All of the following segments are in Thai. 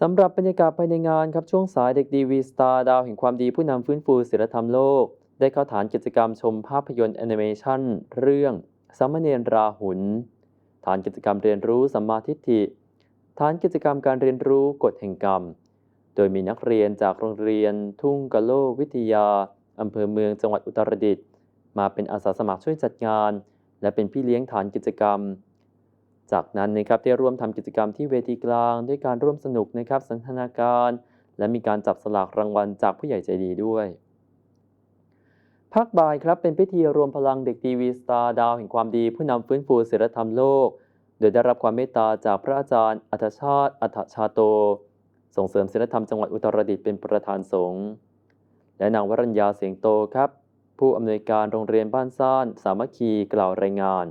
สำหรับบรรยากาศภายในงานครับช่วงสายเด็กดีวีสตาร์ดาวแห่งความดีผู้นำฟื้นฟูศิลธรรมโลก ได้เข้าฐานกิจกรรมชมภาพยนตร์แอนิเมชันเรื่องสามเณรราหุลฐานกิจกรรมเรียนรู้สัมมาทิฏฐิ ฐานกิจกรรมการเรียนรู้กฎแห่งกรรม โดยมีนักเรียนจากโรงเรียน ทุ่งกะโลวิทยาอำเภอเมืองจังหวัดอุตรดิตถ์มาเป็นอาสาสมัครช่วยจัดงาน และเป็นพี่เลี้ยงฐานกิจกรรม จากนั้นนะครับได้ร่วมทำกิจกรรมที่เวทีกลาง ด้วยการร่วมสนุกนะครับสันทนาการ และมีการจับสลากรางวัลจากผู้ใหญ่ใจดีด้วยภาคบ่ายครับเป็นพิธีรวมพลังเด็กดีวีสตาร์ดาวแห่งความดีผู้นำฟื้นฟูศิลธรรมโลก โดยได้รับความเมตตาจากพระอาจารย์ อัธชาติ อัฏฐชาโต ส่งเสริมศิลธรรมจังหวัดอุตรดิตถ์เป็นประธานสงฆ์และนางวรัญญาเสียงโตครับ ผู้อำนวยการโรงเรียนบ้านซ่าน สามัคคีกล่าวรายงาน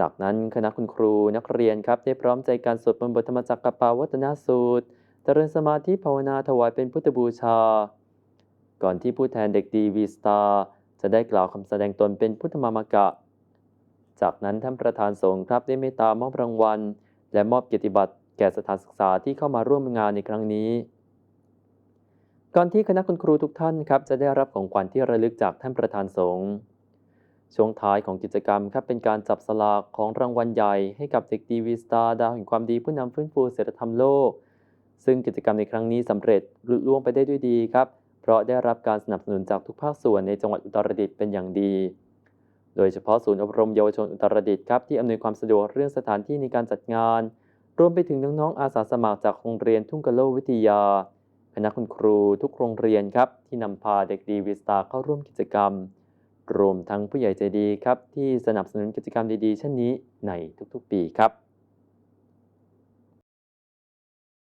จากนั้นคณะคุณครูนักเรียนครับได้พร้อมใจการสวดมนต์บทธรรมจักรกปาวัตนสูตร เจริญสมาธิภาวนาถวายเป็นพุทธบูชา ก่อนที่ผู้แทนเด็กดีวีสตาร์จะได้กล่าวคำแสดงตนเป็นพุทธมามกะ จากนั้นท่านประธานสงฆ์ครับได้เมตตามอบรางวัล และมอบเกียรติบัตรแก่สถานศึกษาที่เข้ามาร่วมงานในครั้งนี้ ก่อนที่คณะคุณครูทุกท่านครับจะได้รับของขวัญที่ระลึกจากท่านประธานสงฆ์ ช่วงท้ายของกิจกรรมครับเป็นการจับสลากของรางวัลใหญ่ให้กับเด็กดีวีสตาร์ดาวแห่งความดีผู้นำฟื้นฟูเศิลธรรมโลก ซึ่งกิจกรรมในครั้งนี้สำเร็จลุล่วงไปได้ด้วยดีครับ เพราะได้รับการสนับสนุนจากทุกภาคส่วนในจังหวัดอุตรดิตถ์เป็นอย่างดี โดยเฉพาะศูนย์อบรมเยาวชนอุตรดิตถ์ครับที่อำนวยความสะดวกเรื่องสถานที่ในการจัดงาน รวมไปถึงน้องๆอาสาสมัครจากโรงเรียนทุ่งกะโลวิทยาคณะคุณครูทุกโรงเรียนครับที่นำพาเด็กดีวิสตาร์เข้าร่วมกิจกรรม รวมทั้งผู้ใหญ่ใจดีครับที่สนับสนุนกิจกรรมดีๆเช่นนี้ในทุกๆปีครับ